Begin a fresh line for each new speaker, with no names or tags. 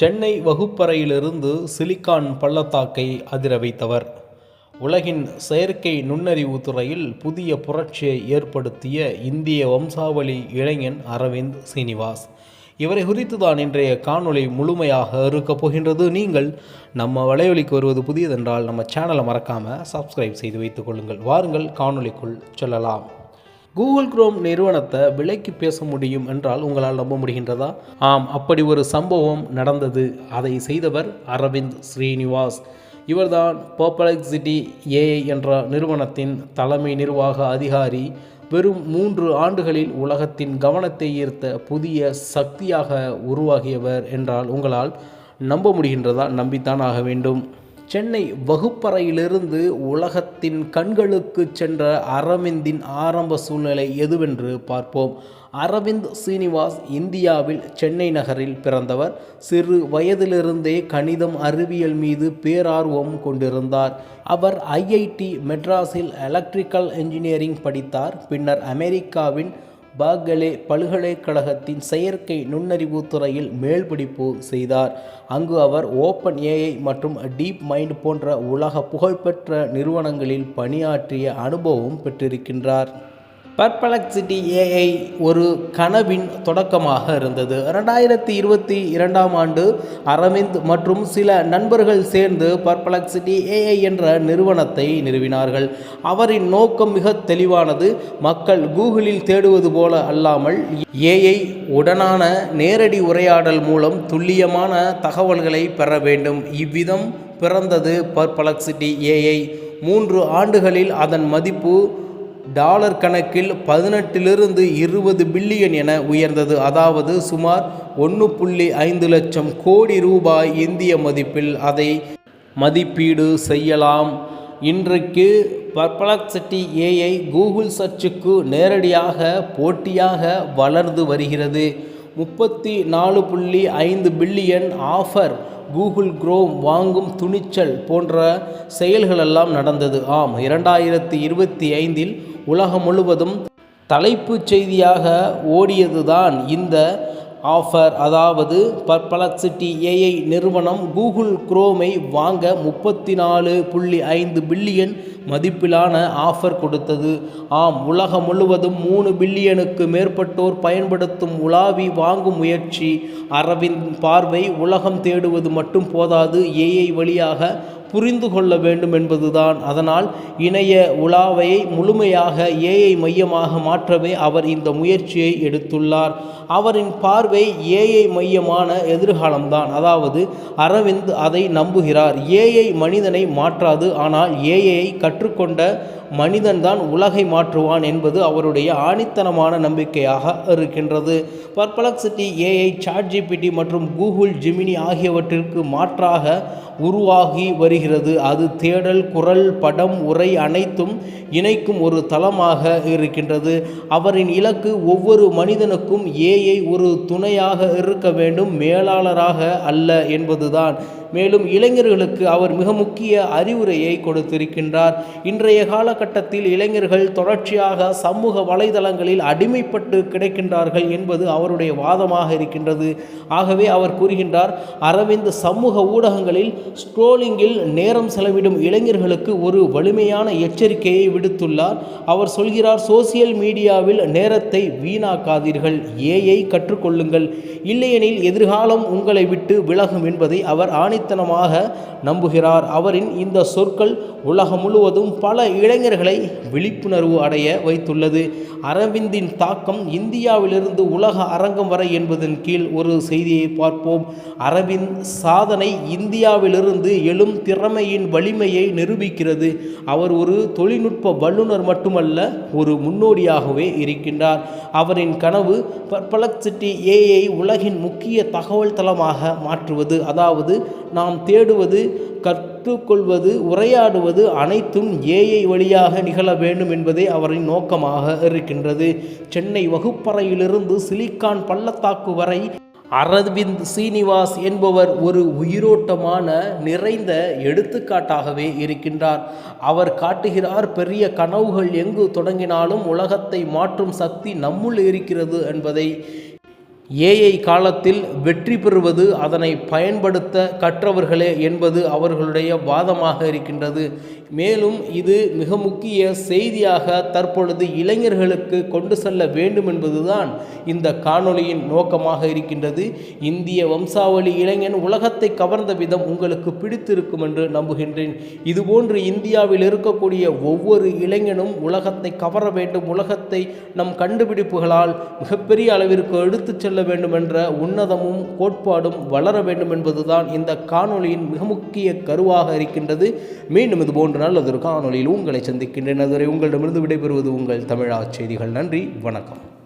Chennai வகுப்பறையிலிருந்து silicon பள்ளத்தாக்கை அதிர வைத்தவர். உலகின் செயற்கை நுண்ணறிவு துறையில் புதிய புரட்சியை ஏற்படுத்திய இந்திய வம்சாவளி இளைஞன் அரவிந்த் சீனிவாஸ். இவரை குறித்து தான் இன்றைய காணொளி முழுமையாக இருக்கப் போகின்றது. நீங்கள் நம்ம வலையொலிக்கு வருவது புதியதென்றால் நம்ம சேனலை மறக்காமல் சப்ஸ்கிரைப் செய்து வைத்துக் கொள்ளுங்கள். வாருங்கள் காணொளிக்குள் செல்லலாம். கூகுள் குரோம் நிறுவனத்தை விலைக்கு பேச முடியும் என்றால் உங்களால் நம்ப முடிகின்றதா? ஆம் அப்படி ஒரு சம்பவம் நடந்தது. அதை செய்தவர் அரவிந்த் ஸ்ரீனிவாஸ். இவர்தான் பர்பலெக்சிட்டி ஏஐ என்ற நிறுவனத்தின் தலைமை நிர்வாக அதிகாரி. வெறும் மூன்று ஆண்டுகளில் உலகத்தின் கவனத்தை ஈர்த்த புதிய சக்தியாக உருவாகியவர் என்றால் உங்களால் நம்ப முடிகின்றதா? நம்பித்தான் ஆக வேண்டும். சென்னை வகுப்பறையிலிருந்து உலகத்தின் கண்களுக்கு சென்ற அரவிந்தின் ஆரம்ப சூழ்நிலை எதுவென்று பார்ப்போம். அரவிந்த் சீனிவாஸ் இந்தியாவில் சென்னை நகரில் பிறந்தவர். சிறு வயதிலிருந்தே கணிதம் அறிவியல் மீது பேரார்வம் கொண்டிருந்தார். அவர் ஐஐடி மெட்ராஸில் எலக்ட்ரிக்கல் இன்ஜினியரிங் படித்தார். பின்னர் அமெரிக்காவின் பாகலே பல்கலைக்கழகத்தின் செயற்கை நுண்ணறிவு துறையில் மேல்படிப்பு செய்தார். அங்கு அவர் ஓப்பன் ஏஐ மற்றும் டீப் மைண்ட் போன்ற உலக புகழ்பெற்ற நிறுவனங்களில் பணியாற்றிய அனுபவம் பெற்றிருக்கின்றார். பர்பலக்சிட்டி ஏஐ ஒரு கனவின் தொடக்கமாக இருந்தது. ரெண்டாயிரத்தி இருபத்தி இரண்டாம் ஆண்டு அரவிந்த் மற்றும் சில நண்பர்கள் சேர்ந்து பர்பலக்சிட்டி ஏஐ என்ற நிறுவனத்தை நிறுவினார்கள். அவரின் நோக்கம் மிக தெளிவானது. மக்கள் கூகுளில் தேடுவது போல அல்லாமல் ஏஐ உடனான நேரடி உரையாடல் மூலம் துல்லியமான தகவல்களை பெற வேண்டும். இவ்விதம் பிறந்தது பர்பலக்சிட்டி ஏஐ மூன்று ஆண்டுகளில் அதன் மதிப்பு டாலர் கணக்கில் பதினெட்டிலிருந்து இருபது பில்லியன் என உயர்ந்தது. அதாவது சுமார் ஒன்று புள்ளி ஐந்து லட்சம் கோடி ரூபாய் இந்திய மதிப்பில் அதை மதிப்பீடு செய்யலாம். இன்றைக்கு பர்பலக்சிட்டி ஏஐ கூகுள் சர்ச்சுக்கு நேரடியாக போட்டியாக வளர்ந்து வருகிறது. முப்பத்தி நாலு புள்ளி ஐந்து பில்லியன் ஆஃபர் கூகுள் குரோம் வாங்கும் துணிச்சல் போன்ற செயல்களெல்லாம் நடந்தது. ஆம் இரண்டாயிரத்தி இருபத்தி ஐந்தில் உலகம் முழுவதும் தலைப்புச் செய்தியாக ஓடியதுதான் இந்த ஆஃபர் அதாவது பர்பலக்சிட்டி ஏஐ நிறுவனம் கூகுள் குரோமை வாங்க முப்பத்தி நாலு புள்ளி ஐந்து பில்லியன் மதிப்பிலான ஆஃபர் கொடுத்தது. ஆம் உலகம் முழுவதும் மூணு பில்லியனுக்கு மேற்பட்டோர் பயன்படுத்தும் உலாவி வாங்கும் முயற்சி. அரவிந்த் பார்வை உலகம் தேடுவது மட்டும் போதாது ஏஐ வழியாக புரிந்து கொள்ள வேண்டும் என்பதுதான். அதனால் இணைய உலாவையை முழுமையாக ஏஐ மையமாக மாற்றவே அவர் இந்த முயற்சியை எடுத்துள்ளார். அவரின் பார்வை ஏஐ மையமான எதிர்காலம்தான். அதாவது அரவிந்த் அதை நம்புகிறார். ஏஐ மனிதனை மாற்றாது. ஆனால் ஏஐயை கற்றுக்கொண்ட மனிதன்தான் உலகை மாற்றுவான் என்பது அவருடைய ஆணித்தனமான நம்பிக்கையாக இருக்கின்றது. பர்பலக்சிட்டி ஏஐ சாட் ஜிபிடி மற்றும் கூகுள் ஜிமினி ஆகியவற்றிற்கு மாற்றாக உருவாகி அமைகிறது. அது தேடல் குரல் படம் உரை அனைத்தும் இணைக்கும் ஒரு தளமாக இருக்கின்றது. அவரின் இலக்கு ஒவ்வொரு மனிதனுக்கும் ஏஐ ஒரு துணையாக இருக்க வேண்டும் மேலாளராக அல்ல என்பதுதான். மேலும் இளைஞர்களுக்கு அவர் மிக முக்கிய அறிவுரையை கொடுத்திருக்கின்றார். இன்றைய காலகட்டத்தில் இளைஞர்கள் தொடர்ச்சியாக சமூக வலைதளங்களில் அடிமைப்பட்டு கிடைக்கின்றார்கள் என்பது அவருடைய வாதமாக இருக்கின்றது. ஆகவே அவர் கூறுகின்றார் அரவிந்த் சமூக ஊடகங்களில் ஸ்ட்ரோலிங்கில் நேரம் செலவிடும் இளைஞர்களுக்கு ஒரு வலிமையான எச்சரிக்கையை விடுத்துள்ளார். அவர் சொல்கிறார் சோசியல் மீடியாவில் நேரத்தை வீணாக்காதீர்கள் ஏஐ கற்றுக்கொள்ளுங்கள். இல்லையெனில் எதிர்காலம் உங்களை விட்டு விலகும் என்பதை அவர் ஆணித்தனமாக நம்புகிறார். அவரின் இந்த சொற்கள் உலகம் முழுவதும் பல இளைஞர்களை விழிப்புணர்வு அடைய வைத்துள்ளது. அரவிந்தின் தாக்கம் இந்தியாவிலிருந்து உலக அரங்கம் வரை என்பதன் கீழ் ஒரு செய்தியை பார்ப்போம். அரவிந்த் சாதனை இந்தியாவிலிருந்து எழும் திறமையின் வலிமையை நிரூபிக்கிறது. அவர் ஒரு தொழில்நுட்ப வல்லுநர் மட்டுமல்ல ஒரு முன்னோடியாகவே இருக்கின்றார். அவரின் கனவு பர்பலக்சிட்டி ஏஐ உலகின் முக்கிய தகவல் தளமாக மாற்றுவது அதாவது நாம் தேடுவது கற்றுக்கொள்வது உரையாடுவது அனைத்தும் ஏஐ வழியாக நிகழ வேண்டும் என்பதே அவரின் நோக்கமாக இருக்கின்றது. சென்னை வகுப்பறையிலிருந்து சிலிக்கான் பள்ளத்தாக்கு வரை அரவிந்த் சீனிவாஸ் என்பவர் ஒரு உயிரோட்டமான நிறைந்த எடுத்துக்காட்டாகவே இருக்கின்றார். அவர் காட்டுகிறார் பெரிய கனவுகள் எங்கு தொடங்கினாலும் உலகத்தை மாற்றும் சக்தி நம்முள் இருக்கிறது என்பதை ஏஐ காலத்தில் வெற்றி பெறுவது அதனை பயன்படுத்த கற்றவர்களே என்பது அவர்களுடைய வாதமாக இருக்கின்றது. மேலும் இது மிக முக்கிய செய்தியாக தற்பொழுது இளைஞர்களுக்கு கொண்டு செல்ல வேண்டும் என்பதுதான் இந்த காணொளியின் நோக்கமாக இருக்கின்றது. இந்திய வம்சாவளி இளைஞன் உலகத்தை கவர்ந்த விதம் உங்களுக்கு பிடித்திருக்கும் என்று நம்புகின்றேன். இதுபோன்று இந்தியாவில் இருக்கக்கூடிய ஒவ்வொரு இளைஞனும் உலகத்தை கவர வேண்டும். உலகத்தை நம் கண்டுபிடிப்புகளால் மிகப்பெரிய அளவிற்கு எடுத்துச் செல்ல வேண்டும் என்ற உன்னதமும் கோட்பாடும் வளர வேண்டும் என்பதுதான் இந்த காணொளியின் மிக முக்கிய கருவாக இருக்கின்றது. மீண்டும் இது போன்ற நல்லதொரு காணொளியில் உங்களை சந்திக்கின்றேன். அதுவரை உங்களிடமிருந்து விடைபெறுவது உங்கள் தமிழா செய்திகள். நன்றி. வணக்கம்.